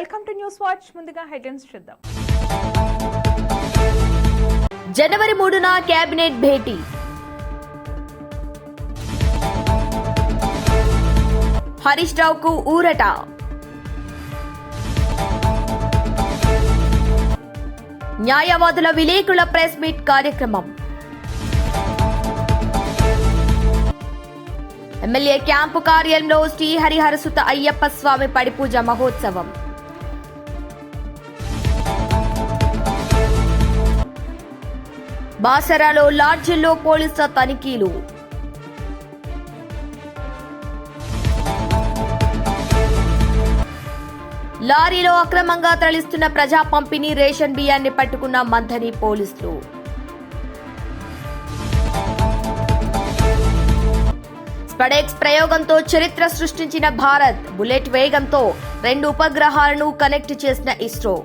Welcome to news watch. ముందుగా headlines చూద్దాం. జనవరి మూడున కేబినెట్ భేటీ. హరీష్ రావుకు ఊరట. న్యాయవాదుల విలేకరుల ప్రెస్ మీట్ కార్యక్రమం. ఎమ్మెల్యే క్యాంపు కార్యాలయంలో శ్రీహరిహరసుత అయ్యప్ప స్వామి పడిపూజ మహోత్సవం. బాసరాలో లాడ్జిల్లో పోలీసుల తనిఖీలు. లారీలో అక్రమంగా తరలిస్తున్న ప్రజా పంపిణీ రేషన్ బియ్యాన్ని పట్టుకున్న మంథని పోలీసులు. స్పడెక్స్ ప్రయోగంతో చరిత్ర సృష్టించిన భారత్ బుల్లెట్ వేగంతో రెండు ఉపగ్రహాలను కనెక్ట్ చేసిన ఇస్రో.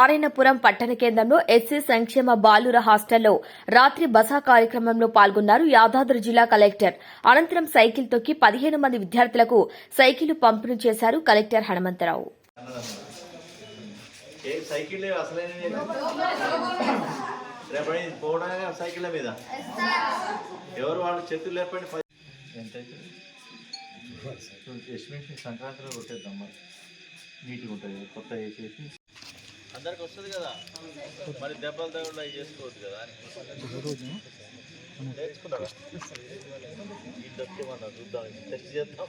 నారాయణపురం పట్టణ కేంద్రంలో ఎస్సీ సంక్షేమ బాలుర హాస్టల్లో రాత్రి బస కార్యక్రమంలో పాల్గొన్నారు యాదాద్రి జిల్లా కలెక్టర్. అనంతరం సైకిల్ తొక్కి పదిహేను మంది విద్యార్థులకు సైకిల్ పంపిణీ చేశారు కలెక్టర్ హనుమంతరావు. ఎవరు వాళ్ళు చేతులు లేపండి సంక్రాంతిలో కొట్టేద్దాం నీట్గా ఉంటుంది కొత్త వేసేసి అందరికి వస్తుంది కదా. మరి దెబ్బలు తగకుండా అవి చేసుకోవద్దు కదా నేర్చుకున్నారా ఈ దొరికేమన్నా చూద్దాం టెస్ట్ చేద్దాం.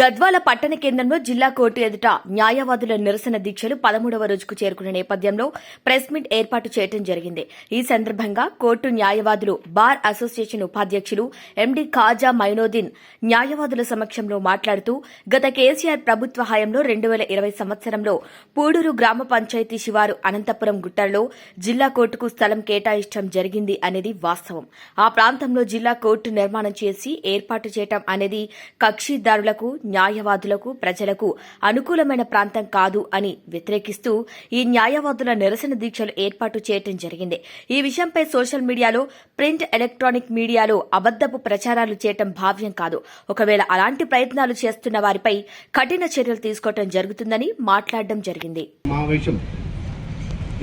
గద్వాల పట్టణ కేంద్రంలో జిల్లా కోర్టు ఎదుట న్యాయవాదుల నిరసన దీక్షలు పదమూడవ రోజుకు చేరుకున్న నేపథ్యంలో ప్రెస్ మీట్ ఏర్పాటు చేయడం జరిగింది. ఈ సందర్భంగా కోర్టు న్యాయవాదులు బార్ అసోసియేషన్ ఉపాధ్యక్షులు ఎండి ఖాజా మైనోద్దీన్ న్యాయవాదుల సమక్షంలో మాట్లాడుతూ గత కేసీఆర్ ప్రభుత్వ హయాంలో రెండు వేల ఇరవై సంవత్సరంలో పూడూరు గ్రామ పంచాయతీ శివారు అనంతపురం గుట్టల్లో జిల్లా కోర్టుకు స్థలం కేటాయించడం జరిగింది అనేది వాస్తవం. ఆ ప్రాంతంలో జిల్లా కోర్టు నిర్మాణం చేసి ఏర్పాటు చేయటం అనేది కక్షిదారులకు న్యాయవాదులకు ప్రజలకు అనుకూలమైన ప్రాంతం కాదు అని వ్యతిరేకిస్తూ ఈ న్యాయవాదుల నిరసన దీక్షలు ఏర్పాటు చేయటం జరిగింది. ఈ విషయంపై సోషల్ మీడియాలో ప్రింట్ ఎలక్ట్రానిక్ మీడియాలో అబద్దపు ప్రచారాలు చేయటం భావ్యం కాదు. ఒకవేళ అలాంటి ప్రయత్నాలు చేస్తున్న వారిపై కఠిన చర్యలు తీసుకోవటం జరుగుతుందని మాట్లాడడం జరిగింది.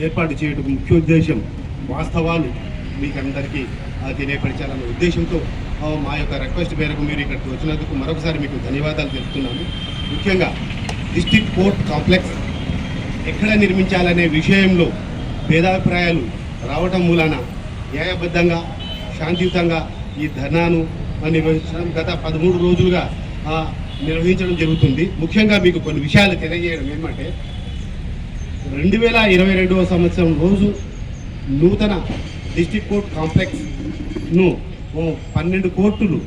ఏర్పాటు చేయడం ముఖ్య ఉద్దేశం వాస్తవాలు మీకు అందరికీ ఆ, తెలియపరచాలన్న ఉద్దేశంతో మా యొక్క రిక్వెస్ట్ మేరకు మీరు ఇక్కడికి వచ్చినందుకు మరొకసారి మీకు ధన్యవాదాలు తెలుపుతున్నాను. ముఖ్యంగా డిస్టిక్ కోర్ట్ కాంప్లెక్స్ ఎక్కడ నిర్మించాలనే విషయంలో భేదాభిప్రాయాలు రావటం మూలాన న్యాయబద్ధంగా శాంతియుతంగా ఈ ధర్నాను నిర్వహించడం గత పదమూడు రోజులుగా నిర్వహించడం జరుగుతుంది. ముఖ్యంగా మీకు కొన్ని విషయాలు తెలియజేయడం ఏమంటే రెండు వేల ఇరవై రెండవ సంవత్సరం రోజు నూతన డిస్టిక్ కోర్ట్ కాంప్లెక్స్ను ఓ పన్నెండు కోర్టులు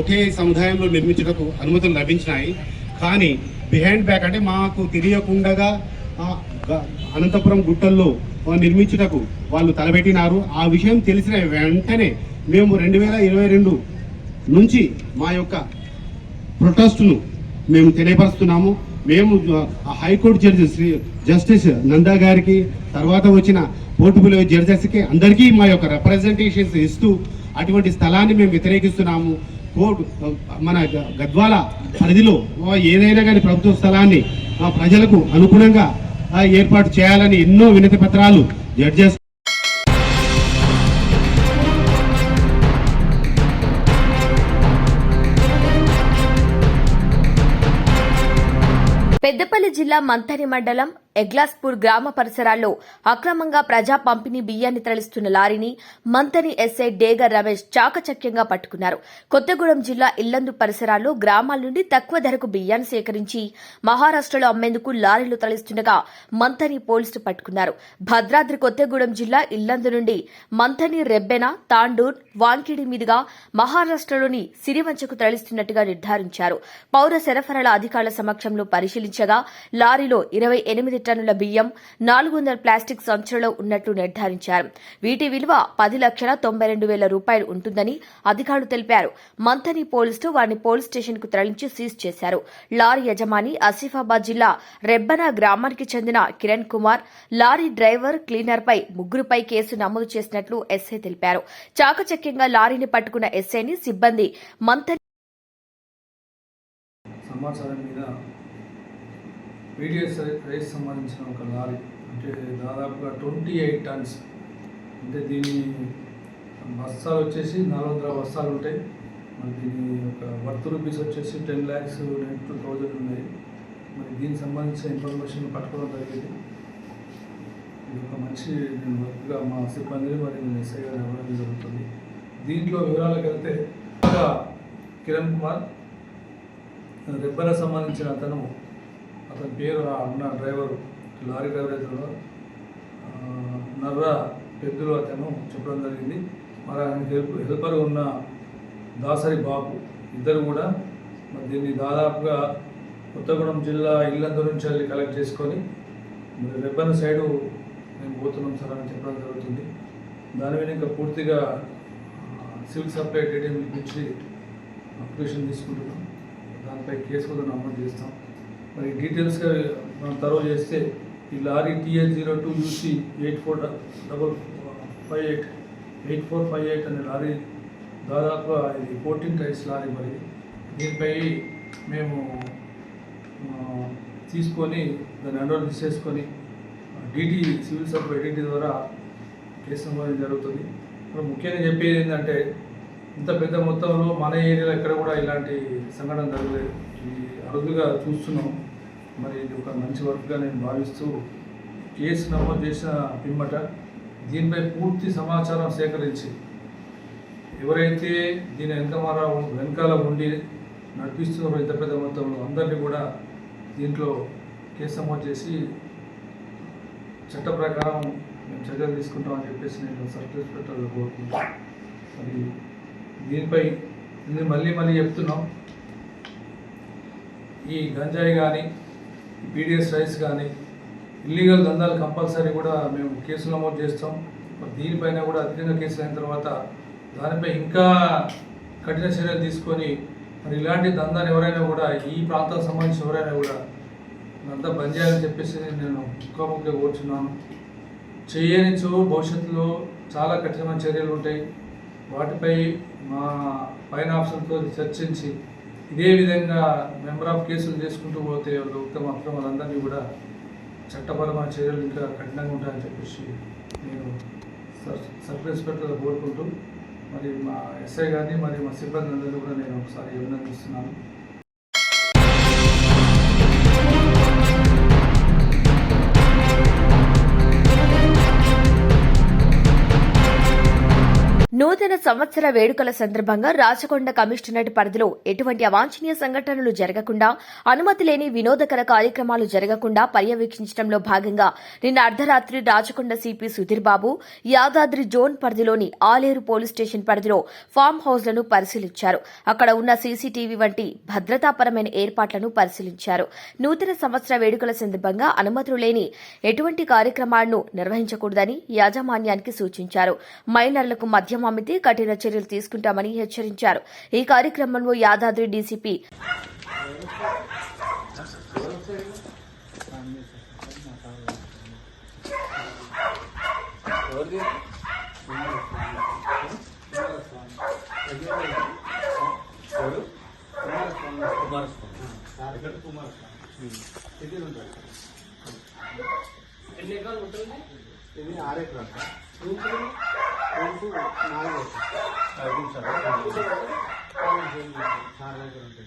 ఒకే సముదాయంలో నిర్మించడానికి అనుమతులు లభించినాయి. కానీ బిహైండ్ బ్యాక్ అంటే మాకు తెలియకుండా అనంతపురం గుట్టల్లో నిర్మించుటకు వాళ్ళు తలపెట్టినారు. ఆ విషయం తెలిసిన వెంటనే మేము రెండు వేల ఇరవై రెండు నుంచి మా యొక్క ప్రొటెస్ట్ను మేము తెలియపరుస్తున్నాము. మేము high court judge Shri justice Nanda గారికి తర్వాత వచ్చిన పోర్టుబుల్ జడ్జెస్కి అందరికీ మా యొక్క రిప్రజెంటేషన్స్ ఇస్తూ అటువంటి స్థలాన్ని మేము వ్యతిరేకిస్తున్నాము. కోర్టు మన గద్వాల పరిధిలో ఏదైనా కానీ ప్రభుత్వ స్థలాన్ని ప్రజలకు అనుగుణంగా ఏర్పాటు చేయాలని ఎన్నో వినతి పత్రాలు జడ్జెస్ పెద్దపల్లి జిల్లా మంథని మండలం ఎగ్లాస్పూర్ గ్రామ పరిసరాల్లో అక్రమంగా ప్రజా పంపిణీ బియ్యాన్ని తరలిస్తున్న లారీని మంతని ఎస్ఐ డేగర్ రమేష్ చాకచక్యంగా పట్టుకున్నారు. కొత్తగూడెం జిల్లా ఇల్లందు పరిసరాల్లో గ్రామాల నుండి తక్కువ ధరకు బియ్యాన్ని సేకరించి మహారాష్టలో అమ్మేందుకు లారీలు తరలిస్తుండగా మంతని పోలీసులు పట్టుకున్నారు. భద్రాద్రి కొత్తగూడెం జిల్లా ఇల్లందు నుండి మంతని రెబ్బెన తాండూర్ వాంకిడి మీదుగా మహారాష్టలోని సిరివంచకు తరలిస్తున్నట్టుగా నిర్ధారించారు. పౌర సరఫరాల అధికారుల సమక్షంలో పరిశీలించగా లారీలో ఇరవై ఎనిమిది టన్నుల బియ్యం నాలుగు వందల ప్లాస్టిక్ సంచులలో ఉన్నట్లు నిర్ధారించారు. వీటి విలువ పది లక్షల తొంభై రెండు వేల రూపాయలు ఉంటుందని అధికారులు తెలిపారు. మంథని పోలీసులు వారిని పోలీస్ స్టేషన్కు తరలించి సీజ్ చేశారు. లారీ యజమాని ఆసిఫాబాద్ జిల్లా రెబ్బన గ్రామానికి చెందిన Kiran Kumar lorry driver cleaner పై ముగ్గురుపై కేసు నమోదు చేసినట్లు ఎస్ఐ తెలిపారు. చాకచక్యంగా లారీని పట్టుకున్న ఎస్ఐని సిబ్బంది మంథని సమాచారం మీద పీడిఎస్ రైస్ సంబంధించిన ఒక లారీ అంటే దాదాపుగా ట్వంటీ ఎయిట్ టన్స్. అంటే దీని బస్తాలు వచ్చేసి నాలుగు వందల బస్తాలు ఉంటాయి. మరి దీని ఒక వర్త్ రూపీస్ వచ్చేసి ten lakhs nine two thousand ఉన్నాయి. మరి దీనికి సంబంధించిన ఇన్ఫర్మేషన్ పట్టుకోవడం జరిగింది. ఇది ఒక మంచి నేను వర్క్గా మా సిబ్బందిని మరి నేను ఎస్ఐ గారు ఇవ్వడం జరుగుతుంది. దీంట్లో వివరాలకు వెళ్తే కిరణ్ కుమార్ రెబ్బన సంబంధించిన అతను అతని పేరు ఆ అన్న డ్రైవరు లారీ డ్రైవర్ అతను నర్ర పెద్దలు అతను చెప్పడం జరిగింది. మరి ఆయన హెల్ప్ హెల్పర్ ఉన్న దాసరి బాబు ఇద్దరు కూడా మరి దీన్ని దాదాపుగా కొత్తగూడెం జిల్లా ఇల్లందు నుంచి వెళ్ళి కలెక్ట్ చేసుకొని మరి రెబ్బన్ సైడు మేము పోతున్నాం సార్ అని చెప్పడం జరుగుతుంది. దాని మీద ఇంకా పూర్తిగా సివిల్ సప్లై డీటెయిల్ పిలిపించి అప్లికేషన్ తీసుకుంటున్నాం. దానిపై కేసు కూడా నమోదు చేస్తాం. మరి డీటెయిల్స్గా మనం తరవ చేస్తే ఈ lorry TS zero two UC eight four double five eight eight four five eight అనే లారీ దాదాపు ఇది ఫోర్టీన్ టైర్స్ లారీ మరి. దీనిపై మేము తీసుకొని దాన్ని అండర్ తీసేసుకొని డీటీ సివిల్ సప్లై డీటీ ద్వారా కేసు నమోదు జరుగుతుంది. ఇప్పుడు ముఖ్యంగా చెప్పేది ఏంటంటే ఇంత పెద్ద మొత్తంలో మన ఏరియాలో ఎక్కడ కూడా ఇలాంటి సంఘటన జరగలేదు. అరుదుగా చూస్తున్నాం. మరి ఇది ఒక మంచి వర్క్గా నేను భావిస్తూ కేసు నమోదు చేసిన పిమ్మట దీనిపై పూర్తి సమాచారం సేకరించి ఎవరైతే దీని వెనకమారా వెనకాల ఉండి నడిపిస్తున్నారో ఇంత పెద్ద మొత్తంలో అందరినీ కూడా దీంట్లో కేసు నమోదు చేసి చట్ట ప్రకారం మేము చర్యలు తీసుకుంటామని చెప్పేసి నేను సర్కిల్ ఇన్స్పెక్టర్ కోరుకుంటాను మరి దీనిపై ఇది మళ్ళీ మళ్ళీ చెప్తున్నాం. ఈ గంజాయి కానీ పీడిఎస్ రైస్ కానీ ఇల్లీగల్ దందాలు కంపల్సరీ కూడా మేము కేసులు నమోదు చేస్తాం. మరి దీనిపైన కూడా అధికంగా కేసులు అయిన తర్వాత దానిపై ఇంకా కఠిన చర్యలు తీసుకొని మరి ఇలాంటి దందాలు ఎవరైనా కూడా ఈ ప్రాంతాలకు సంబంధించి ఎవరైనా కూడా అంతా బంద్ చేయాలని చెప్పేసి నేను ముఖాముఖిగా కోరుచున్నాను. చేయనిచో భవిష్యత్తులో చాలా కఠినమైన చర్యలు ఉంటాయి. వాటిపై మా పైన ఆఫీసర్తో చర్చించి ఇదే విధంగా మెంబర్ ఆఫ్ కేసులు చేసుకుంటూ పోతే ఒక ఉత్తమ అక్రమ వాళ్ళందరినీ కూడా చట్టపరమైన చర్యలు ఇంకా కఠినంగా ఉంటాయని చెప్పేసి నేను సర్ సబ్ కోరుకుంటూ మరి మా ఎస్ఐ గారిని మరి మా సిబ్బంది అందరినీ కూడా నేను ఒకసారి అభినందిస్తున్నాను. నూతన సంవత్సర వేడుకల సందర్భంగా రాచకొండ కమిషనరేట్ పరిధిలో ఎటువంటి అవాంఛనీయ సంఘటనలు జరగకుండా అనుమతి లేని వినోదకర కార్యక్రమాలు జరగకుండా పర్యవేక్షించడంలో భాగంగా నిన్న అర్ధరాత్రి రాచకొండ సిపి సుధీర్ బాబు యాదాద్రి జోన్ పరిధిలోని ఆలేరు పోలీస్ స్టేషన్ పరిధిలో ఫామ్ హౌస్లను పరిశీలించారు. అక్కడ ఉన్న సీసీటీవీ వంటి భద్రతాపరమైన ఏర్పాట్లను పరిశీలించారు. నూతన సంవత్సర వేడుకల సందర్భంగా అనుమతులు లేని ఎటువంటి కార్యక్రమాలను నిర్వహించకూడదని యాజమాన్యానికి సూచించారు. మైనర్లకు మద్యం అమ్మితే కఠిన చర్యలు తీసుకుంటామని హెచ్చరించారు. ఈ కార్యక్రమంలో యాదాద్రి డీసీపీ ఇది ఆరు ఎకరాలు సార్ రూమ్స్ రూమ్స్ నాలుగు సార్ దగ్గర ఉంటాయి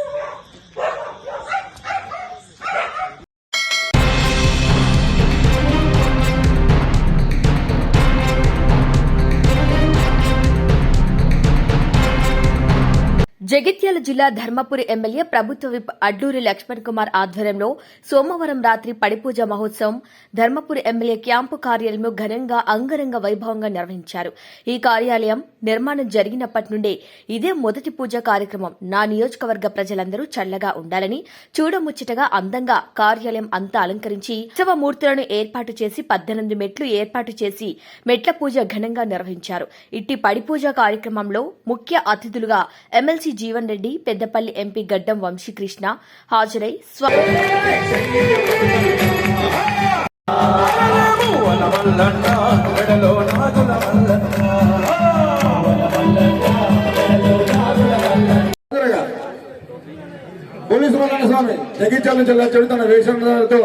జగిత్యాల జిల్లా ధర్మపురి ఎమ్మెల్యే ప్రభుత్వ విప్ అడ్లూరి లక్ష్మణ్ కుమార్ ఆధ్వర్యంలో సోమవారం రాత్రి పడిపూజ మహోత్సవం ధర్మపురి ఎమ్మెల్యే క్యాంపు కార్యాలయంలో ఘనంగా అంగరంగ వైభవంగా నిర్వహించారు. ఈ కార్యాలయం నిర్మాణం జరిగినప్పటి నుండే ఇదే మొదటి పూజ కార్యక్రమం. నా నియోజకవర్గ ప్రజలందరూ చల్లగా ఉండాలని చూడముచ్చటగా అందంగా కార్యాలయం అంతా అలంకరించి ఉత్సవమూర్తులను ఏర్పాటు చేసి పద్దెనిమిది మెట్లు ఏర్పాటు చేసి మెట్ల పూజ ఘనంగా నిర్వహించారు. ఇట్టి పడిపూజ కార్యక్రమంలో ముఖ్య అతిథులుగా ఎమ్మెల్సీ జీవన్ రెడ్డి పెద్దపల్లి ఎంపీ గడ్డం వంశీకృష్ణ హాజరై స్వ పోలీసు మల్లన్న స్వామి జగిత్యాల నుంచి వచ్చాడు తన వేషంతో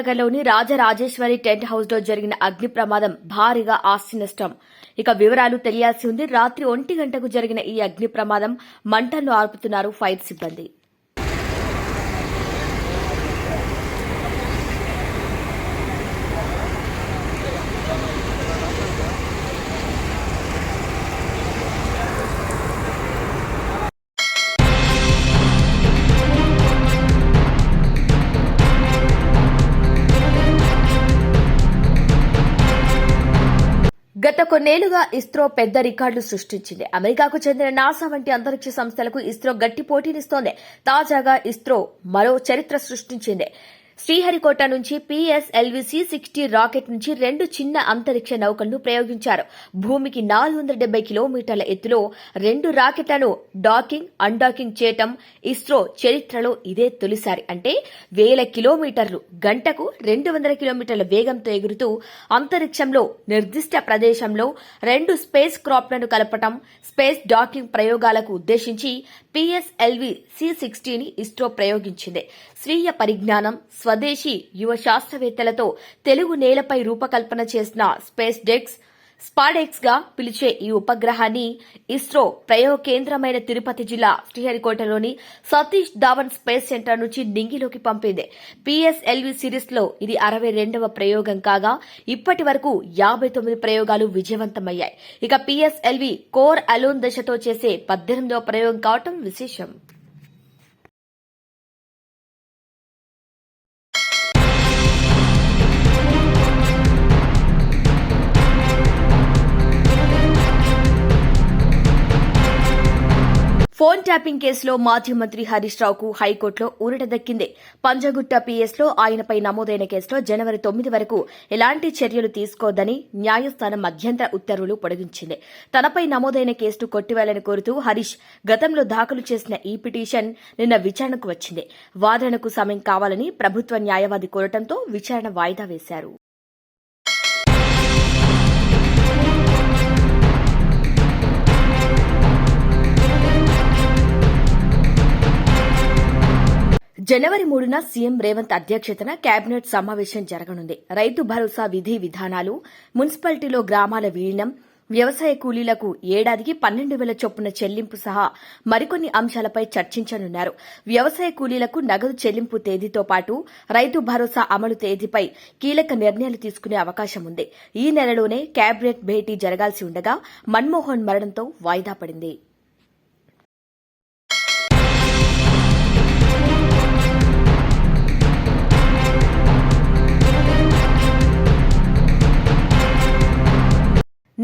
ముస్తఫానగర్లోని రాజరాజేశ్వరి టెంట్ హౌస్లో జరిగిన అగ్ని ప్రమాదం భారీగా ఆస్తి నష్టం. ఇక వివరాలు తెలియాల్సి ఉంది. రాత్రి ఒంటి గంటకు జరిగిన ఈ అగ్ని ప్రమాదం మంటలను ఆర్పుతున్నారు ఫైర్ సిబ్బంది. కొన్నేళ్ళుగా ఇస్రో పెద్ద రికార్డులు సృష్టించింది. అమెరికాకు చెందిన నాసా వంటి అంతరిక్ష సంస్థలకు ఇస్రో గట్టి పోటీనిస్తోంది. తాజాగా ఇస్రో మరో చరిత్ర సృష్టించింది. శ్రీహరికోట నుంచి పిఎస్ఎల్వి సి సిక్స్టీ రాకెట్ నుంచి రెండు చిన్న అంతరిక్ష నౌకలను ప్రయోగించారు. భూమికి నాలుగు వందల డెబ్బై కిలోమీటర్ల ఎత్తులో రెండు రాకెట్లను డాకింగ్ అన్డాకింగ్ చేయటం ఇస్రో చరిత్రలో ఇదే తొలిసారి. అంటే వేల కిలోమీటర్లు గంటకు రెండు వందల కిలోమీటర్ల వేగంతో ఎగురుతూ అంతరిక్షంలో నిర్దిష్ట ప్రదేశంలో రెండు స్పేస్ క్రాప్లను కలపటం స్పేస్ డాకింగ్ ప్రయోగాలకు ఉద్దేశించి పిఎస్ఎల్వి సి సిక్స్టీని ఇస్రో ప్రయోగించింది. స్వీయ పరిజ్ఞానం స్వదేశీ యువ శాస్త్రవేత్తలతో తెలుగు నేలపై రూపకల్పన చేసిన స్పేస్ డెక్స్ స్పాడెక్స్గా పిలిచే ఈ ఉపగ్రహాన్ని ఇస్రో ప్రయోగ కేంద్రమైన తిరుపతి జిల్లా శ్రీహరికోటలోని సతీష్ ధావన్ స్పేస్ సెంటర్ నుంచి నింగిలోకి పంపింది. పిఎస్ఎల్వి సిరీస్లో ఇది అరవై రెండవ ప్రయోగం కాగా ఇప్పటి వరకు యాభై తొమ్మిది ప్రయోగాలు విజయవంతమయ్యాయి. ఇక పిఎస్ఎల్వి కోర్ అలోన్ దశతో చేసే పద్దెనిమిదవ ప్రయోగం కావటం విశేషం. ఫోన్ ట్యాపింగ్ కేసులో మాజీ మంత్రి హరీష్ రావుకు హైకోర్టులో ఊరట దక్కింది. పంజగుట్ట పీఎస్లో ఆయనపై నమోదైన కేసులో జనవరి తొమ్మిది వరకు ఎలాంటి చర్యలు తీసుకోదని న్యాయస్థానం మధ్యంతర ఉత్తర్వులు పొడిగించింది. తనపై నమోదైన కేసును కొట్టివేయాలని కోరుతూ హరీష్ గతంలో దాఖలు చేసిన ఈ పిటిషన్ నిన్న విచారణకు వచ్చింది. వాదనకు సమయం కావాలని ప్రభుత్వ న్యాయవాది కోరటంతో విచారణ వాయిదా వేశారు. జనవరి మూడున సీఎం రేవంత్ అధ్యక్షతన కేబినెట్ సమావేశం జరగనుంది. రైతు భరోసా విధి విధానాలు మున్సిపాలిటీలో గ్రామాల విలీనం వ్యవసాయ కూలీలకు ఏడాదికి పన్నెండు వేల చొప్పున చెల్లింపు సహా మరికొన్ని అంశాలపై చర్చించనున్నారు. వ్యవసాయ కూలీలకు నగదు చెల్లింపు తేదీతో పాటు రైతు భరోసా అమలు తేదీపై కీలక నిర్ణయాలు తీసుకునే అవకాశం ఉంది. ఈ నెలలోనే కేబినెట్ భేటీ జరగాల్సి ఉండగా మన్మోహన్ మరణంతో వాయిదా పడింది.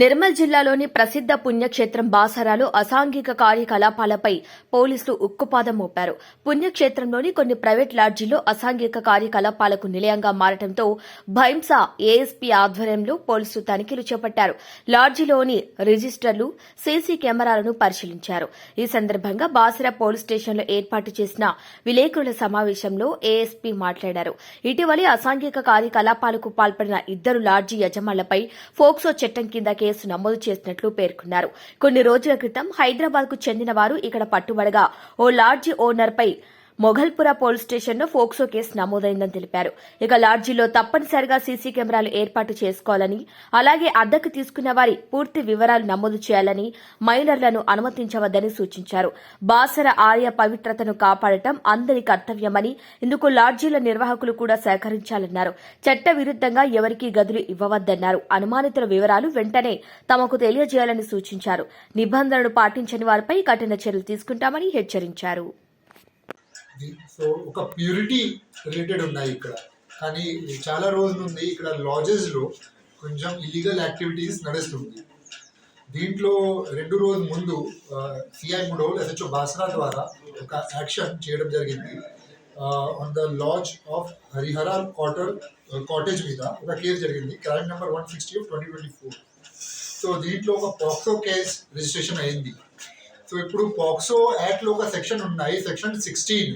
నిర్మల్ జిల్లాలోని ప్రసిద్ద పుణ్యక్షేత్రం బాసరాలో అసాంఘిక కార్యకలాపాలపై పోలీసులు ఉక్కుపాదం మోపారు. పుణ్యక్షేత్రంలోని కొన్ని ప్రైవేట్ లాడ్జీల్లో అసాంఘిక కార్యకలాపాలకు నిలయంగా మారటంతో భైంసా ఏఎస్పీ ఆధ్వర్యంలో పోలీసులు తనిఖీలు చేపట్టారు. లాడ్జీలోని రిజిస్టర్లు సీసీ కెమెరాలను పరిశీలించారు. ఈ సందర్భంగా బాసరా పోలీస్ స్టేషన్లో ఏర్పాటు చేసిన విలేకరుల సమావేశంలో ఏఎస్పీ మాట్లాడారు. ఇటీవలి అసాంఘిక కార్యకలాపాలకు పాల్పడిన ఇద్దరు లాడ్జీ యజమానులపై ఫోక్సో చట్టం కింద కేసు నమోదు చేసినట్లు పేర్కొన్నారు. కొన్ని రోజుల క్రితం హైదరాబాద్కు చెందిన వారు ఇక్కడ పట్టుబడగా ఓ లాడ్జ్ ఓనర్ పై మొఘల్పుర పోలీస్ స్టేషన్లో ఫోక్సో కేసు నమోదైందని తెలిపారు. ఇక లాడ్జీలో తప్పనిసరిగా సీసీ కెమెరాలు ఏర్పాటు చేసుకోవాలని అలాగే అద్దెకు తీసుకున్న వారి పూర్తి వివరాలు నమోదు చేయాలని మైనర్లను అనుమతించవద్దని సూచించారు. బాసర ఆలయ పవిత్రతను కాపాడటం అందరి కర్తవ్యమని ఇందుకు లాడ్జీల నిర్వాహకులు కూడా సహకరించాలన్నారు. చట్ట విరుద్దంగా ఎవరికీ గదులు ఇవ్వవద్దన్నారు. అనుమానితుల వివరాలు వెంటనే తమకు తెలియజేయాలని సూచించారు. నిబంధనలు పాటించని వారిపై కఠిన చర్యలు తీసుకుంటామని హెచ్చరించారు. సో ఒక ప్యూరిటీ రిలేటెడ్ ఉన్నాయి ఇక్కడ. కానీ చాలా రోజుల నుండి ఇక్కడ లాజెస్లో కొంచెం ఇల్లీగల్ యాక్టివిటీస్ నడుస్తుంది. దీంట్లో రెండు రోజుల ముందు సిఐ ముడోల్ ఎస్హెచ్ఓ బాసరా ద్వారా ఒక యాక్షన్ చేయడం జరిగింది. On the lodge of Harihara quarter cottage మీద ఒక కేసు జరిగింది. Crime number one sixty twenty twenty four so దీంట్లో ఒక పాక్సో కేస్ రిజిస్ట్రేషన్ అయింది. సో ఇప్పుడు పాక్సో యాక్ట్లో ఒక సెక్షన్ ఉన్నాయి సెక్షన్ సిక్స్టీన్.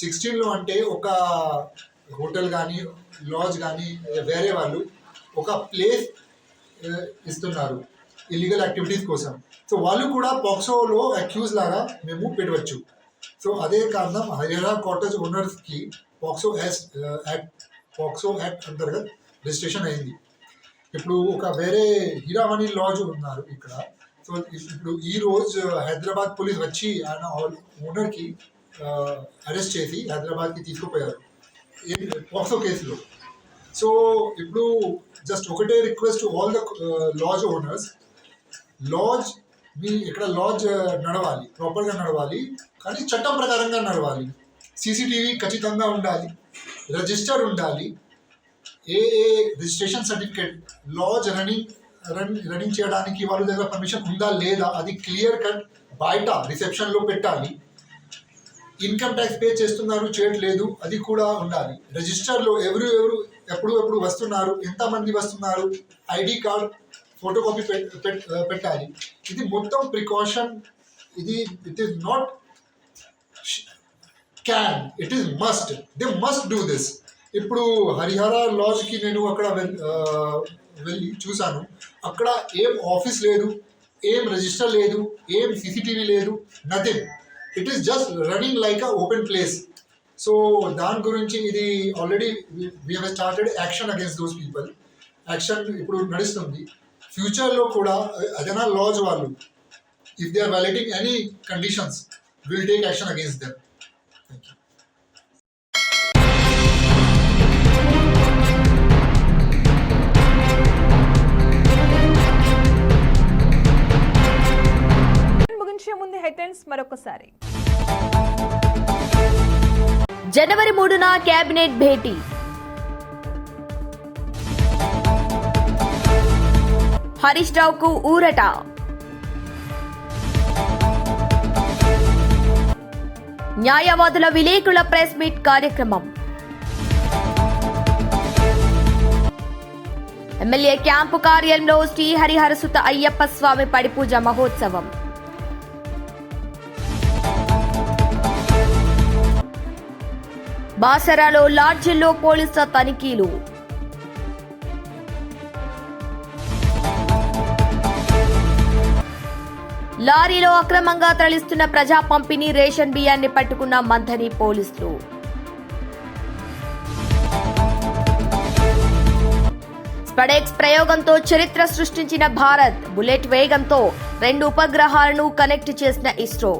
సిక్స్టీన్లో అంటే ఒక హోటల్ కానీ లాజ్ కానీ వేరే వాళ్ళు ఒక ప్లేస్ ఇస్తున్నారు ఇల్లీగల్ యాక్టివిటీస్ కోసం. సో వాళ్ళు కూడా పాక్సోలో అక్యూజ్ లాగా మేము పెట్టవచ్చు. సో అదే కారణం హరిహర కాటేజ్ ఓనర్స్కి పాక్సో యాక్ట్ పాక్సో యాక్ట్ అంతర్గత రిజిస్ట్రేషన్ అయింది. ఇప్పుడు ఒక వేరే హీరామణి లాజ్ ఉన్నారు ఇక్కడ. సో ఇప్పుడు ఈ రోజు హైదరాబాద్ పోలీస్ వచ్చి ఆయన ఓనర్కి అరెస్ట్ చేసి హైదరాబాద్కి తీసుకుపోయారు. పాక్సో కేసులో. సో ఇప్పుడు జస్ట్ ఒకటే request all the lodge owners lodge మీ ఇక్కడ లాజ్ నడవాలి ప్రాపర్గా నడవాలి కానీ చట్టం ప్రకారంగా నడవాలి. సీసీటీవీ ఖచ్చితంగా ఉండాలి రిజిస్టర్ ఉండాలి. ఏ ఏ registration certificate lodge running run running చేయడానికి వాళ్ళ దగ్గర పర్మిషన్ ఉందా లేదా అది క్లియర్ కట్ బయట రిసెప్షన్లో పెట్టాలి. ఇన్కమ్ ట్యాక్స్ పే చేస్తున్నారు చేయట్లేదు అది కూడా ఉండాలి. రిజిస్టర్లో ఎవరు ఎవరు ఎప్పుడు ఎప్పుడు వస్తున్నారు ఎంతమంది వస్తున్నారు ఐడి కార్డ్ ఫోటో కాపీ పెట్టాలి. ఇది మొత్తం ప్రికాషన్ ఇది it is not can it is must they must do this ఇప్పుడు హరిహర లాజ్కి నేను అక్కడ వెళ్ళి చూశాను. అక్కడ ఏం ఆఫీస్ లేదు ఏం రిజిస్టర్ లేదు ఏం సీసీటీవీ లేదు nothing it is just running like a open place so దాని గురించి ఇది already we have started action against those people action ఇప్పుడు నడుస్తుంది. ఫ్యూచర్లో కూడా అదనా లాజ్ వాళ్ళు if they are violating any conditions will take action against them ముందు హెడ్లైన్స్ మరొకసారి. జనవరి మూడున కేబినెట్ భేటీ. హరీష్ రావుకు ఊరట. న్యాయవాదుల విలేకరుల ప్రెస్ మీట్ కార్యక్రమం. ఎమ్మెల్యే క్యాంపు కార్యాలయంలో శ్రీహరిహరసుత అయ్యప్ప స్వామి పడిపూజ మహోత్సవం. బాసరాలో లాడ్జిల్లో పోలీసుల తనిఖీలు. లారీలో అక్రమంగా తరలిస్తున్న ప్రజా పంపిణీ రేషన్ బియ్యాన్ని పట్టుకున్న మంథని పోలీసులు. స్పడెక్స్ ప్రయోగంతో చరిత్ర సృష్టించిన భారత్ బుల్లెట్ వేగంతో రెండు ఉపగ్రహాలను కనెక్ట్ చేసిన ఇస్రో.